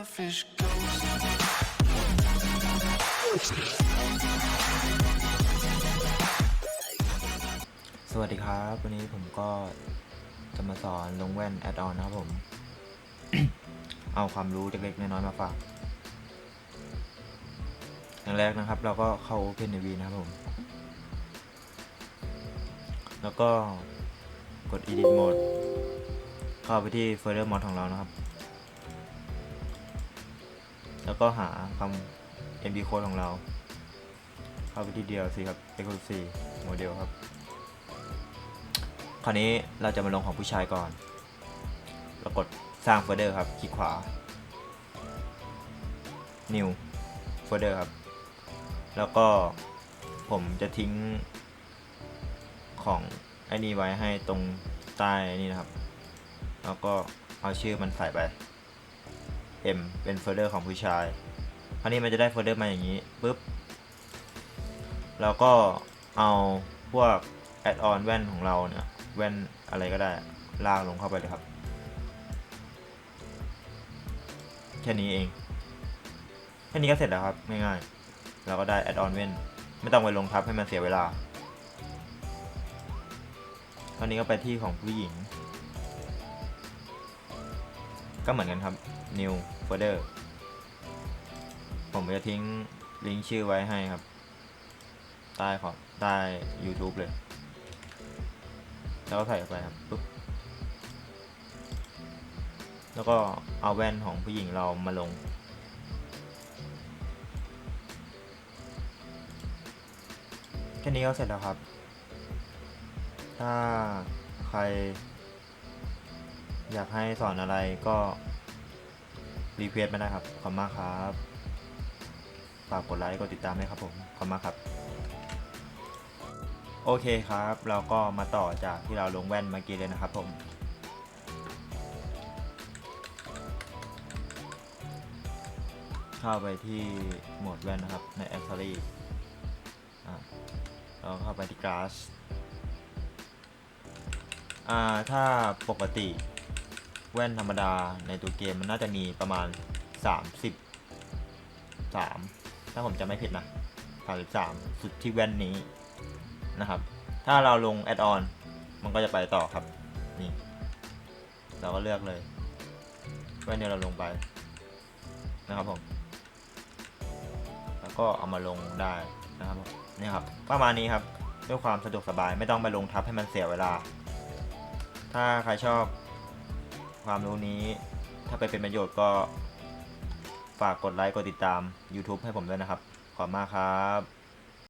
selfish ghost. สวัสดีครับ วันนี้ผมก็จะมาสอนลงแว่นแอดออนนะครับผม เอาความรู้เล็กๆน้อยๆมาฝากอย่างแรกนะครับ เราก็เข้า OpenAV นะครับผม แล้วก็กด Edit Mode เข้าไปที่ Further Mode ของเรานะครับ แล้วก็หาคำ MB Code ของเรา เข้าไปที่ DLC ครับ Exclusive Model ครับ คราวนี้เราจะมาลงของผู้ชายก่อน เรากดสร้างโฟลเดอร์ครับ คลิกขวา New โฟลเดอร์ครับ แล้วก็ผมจะทิ้งของไอ้นี่ไว้ให้ตรงใต้นี่นะครับ แล้วก็เอาชื่อมันใส่ไป M เป็นโฟลเดอร์ของผู้ชายคราวนี้มันจะได้โฟลเดอร์มาอย่างนี้ปุ๊บแล้วก็เอาพวกแอดออนแว่นของเราเนี่ย แว่นอะไรก็ได้ลากลงเข้าไปเลยครับ แค่นี้เอง แค่นี้ก็เสร็จแล้วครับง่ายๆเราก็ได้แอดออนแว่นไม่ต้องไปลงทับให้มันเสียเวลาคราวนี้ก็ไปที่ของผู้หญิง ก็เหมือนกันครับ new folder ผมจะทิ้งลิงก์ชื่อไว้ให้ครับ ใต้ขอบใต้ YouTube เลย แล้วก็ใส่ไปครับปุ๊บแล้วก็เอาแว่นของผู้หญิงเรามาลง แค่นี้ก็เสร็จแล้วครับ ถ้าใคร อยากให้สอนอะไรก็รีเควสต์มาได้ครับ ขอบคุณมากครับฝากกดไลค์กดติดตามด้วยครับผม ขอบคุณมากครับ โอเคครับ เราก็มาต่อจากที่เราลงแว่นเมื่อกี้เลยนะครับผมเข้าไปที่โหมดแว่นนะครับ ใน Accessory อ่าแล้วเข้าไปที่ Glass อ่าถ้าปกติ แว่นธรรมดาในตัวเกมมันน่าจะมีประมาณ 30 3 ถ้าผมจำไม่ผิดนะ33สุดที่แว่นนี้นะครับ ถ้าเราลงแอดออนมันก็จะไปต่อครับ นี่ เราก็เลือกเลยแว่นนี้เราลงไปนะครับผม แล้วก็เอามาลงได้นะครับนี่ครับประมาณนี้ครับ ด้วยความสะดวกสบายไม่ต้องไปลงทับให้มันเสียเวลา ถ้าใครชอบ ความรู้นี้ ถ้าไปเป็นประโยชน์ก็ฝากกดไลค์กดติดตาม YouTube ให้ผมด้วยนะครับ ขอบคุณมากครับ